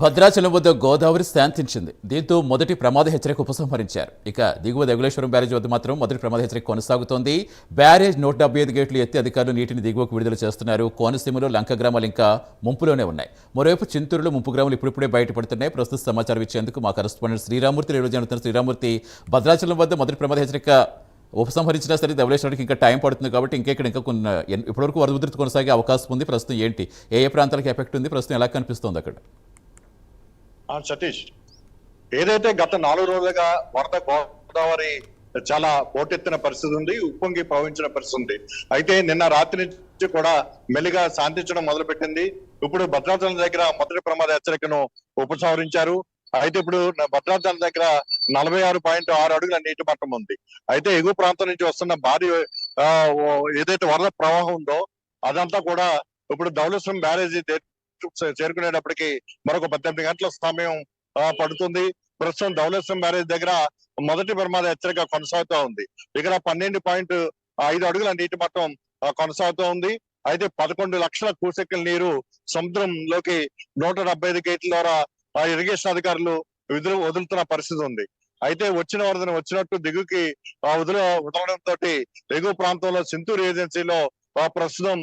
భద్రాచలం వద్ద గోదావరి శాంతించింది. దీంతో మొదటి ప్రమాద హెచ్చరిక ఉపసంహరించారు. ఇక దిగువ దగులేశ్వరం బ్యారేజ్ వద్ద మాత్రం మొదటి ప్రమాద హెచ్చరిక కొనసాగుతోంది. బ్యారేజ్ నూట డెబ్బై ఐదు గేట్లు ఎత్తి అధికారులు నీటిని దిగువకు విడుదల చేస్తున్నారు. కోనసీమలో లంక గ్రామాలు ఇంకా ముంపులోనే ఉన్నాయి. మరోవైపు చింతూరులో ముంపు గ్రామాలు ఇప్పుడిప్పుడే బయటపడుతున్నాయి. ప్రస్తుత సమాచారం ఇచ్చేందుకు మా కరస్పాండెంట్ శ్రీరామూర్తి రేడియో జరుగుతున్న శ్రీరామూర్తి భద్రాచలం వద్ద మొదటి ప్రమాద హెచ్చరిక ఉపసంహరించినా సరే ధవళేశ్వరానికి ఇంకా టైం పడుతుంది కాబట్టి ఇంకా ఇక్కడ ఇంకా కొన్ని ఇప్పటివరకు వరద ఉధృతి కొనసాగే అవకాశం ఉంది. ప్రస్తుతం ఏంటి? ఏ ఏ ప్రాంతాలకు ఎఫెక్ట్ ఉంది? ప్రస్తుతం ఎలా కనిపిస్తుంది అక్కడ? సతీష్ ఏదైతే గత నాలుగు రోజులుగా వరద గోదావరి చాలా పోటెత్తిన పరిస్థితి ఉంది ఉప్పొంగి ప్రవహించిన పరిస్థితి ఉంది. అయితే నిన్న రాత్రి నుంచి కూడా మెల్లిగా శాంతించడం మొదలుపెట్టింది. ఇప్పుడు భద్రాచలం దగ్గర మొదటి ప్రమాద హెచ్చరికను ఉపసంహరించారు. అయితే ఇప్పుడు భద్రాచలం దగ్గర నలభై ఆరు పాయింట్ ఆరు అడుగుల నీటి మట్టం ఉంది. అయితే ఎగువ ప్రాంతం నుంచి వస్తున్న భారీ ఆ, ఏదైతే వరద ప్రవాహం ఉందో అదంతా కూడా ఇప్పుడు ధవళేశ్వరం బ్యారేజీ చేరుకునేటప్పటికి మరొక పద్దెనిమిది గంటల సమయం పడుతుంది. ప్రస్తుతం ధవలేశ్వరం బ్యారేజ్ దగ్గర మొదటి ప్రమాద హెచ్చరిక కొనసాగుతూ ఉంది. ఇక్కడ పన్నెండు పాయింట్ ఐదు అడుగుల నీటి మట్టం కొనసాగుతూ ఉంది. అయితే పదకొండు లక్షల కూసెక్కల నీరు సముద్రంలోకి నూట డెబ్బై ఐదు గేట్ల ద్వారా ఆ ఇరిగేషన్ అధికారులు విధులు వదులుతున్న పరిస్థితి ఉంది. అయితే వచ్చిన వరదను వచ్చినట్టు దిగుకి ఆ వదలడంతో ఎగువ ప్రాంతంలో సింతూరు ఏజెన్సీలో ఆ, ప్రస్తుతం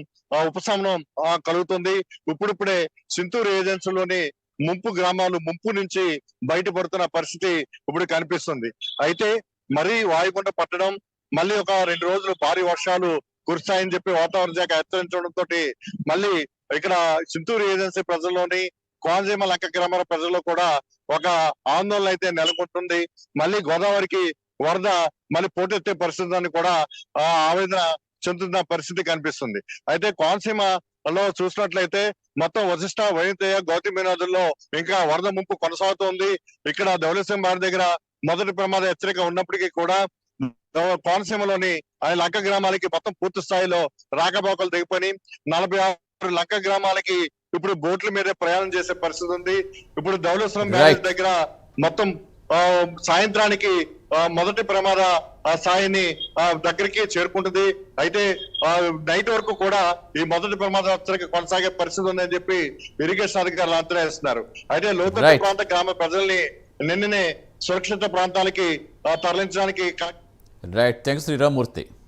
ఉపశమనం కలుగుతుంది. ఇప్పుడిప్పుడే సింతూరు ఏజెన్సీలోని ముంపు గ్రామాలు ముంపు నుంచి బయటపడుతున్న పరిస్థితి ఇప్పుడు కనిపిస్తుంది. అయితే మరీ వాయుగుండ పట్టడం మళ్ళీ ఒక రెండు రోజులు భారీ వర్షాలు కురుస్తాయని చెప్పి వాతావరణ శాఖ హెచ్చరించడంతో మళ్ళీ ఇక్కడ చింతూరు ఏజెన్సీ ప్రజల్లోని కోనసీమ లంక గ్రామాల ప్రజల్లో కూడా ఒక ఆందోళన అయితే నెలకొంటుంది. మళ్ళీ గోదావరికి వరద మళ్ళీ పోటెత్తే పరిస్థితి అని కూడా ఆ ఆవేదన చెందుతున్న పరిస్థితి కనిపిస్తుంది. అయితే కోనసీమలో చూసినట్లయితే మొత్తం వశిష్ట వైనతేయ గౌతమి నదుల్లో ఇంకా వరద ముంపు కొనసాగుతోంది. ఇక్కడ ధవళేశ్వరం బారి దగ్గర మొదటి ప్రమాద హెచ్చరిక ఉన్నప్పటికీ కూడా కోనసీమలోని ఆ లంక గ్రామాలకి మొత్తం పూర్తి స్థాయిలో రాకపోకలు దిగిపోయి నలభై ఆరు లంక గ్రామాలకి ఇప్పుడు బోట్ల మీద ప్రయాణం చేసే పరిస్థితి ఉంది. ఇప్పుడు ధవళేశ్వరం బ్యారేజ్. దగ్గర మొత్తం సాయంత్రానికి మొదటి ప్రమాద ఆ, స్థాయిని ఆ, దగ్గరికి చేరుకుంటుంది. అయితే నైట్ వరకు కూడా ఈ మొదటి ప్రమాద హెచ్చరిక కొనసాగే పరిస్థితి ఉందని చెప్పి ఇరిగేషన్ అధికారులు అంచనా వేస్తున్నారు. అయితే లోతట్టు. ప్రాంత గ్రామ ప్రజల్ని నిన్ననే సురక్షిత ప్రాంతాలకి తరలించడానికి రైట్ థ్యాంక్స్ శ్రీరామూర్తి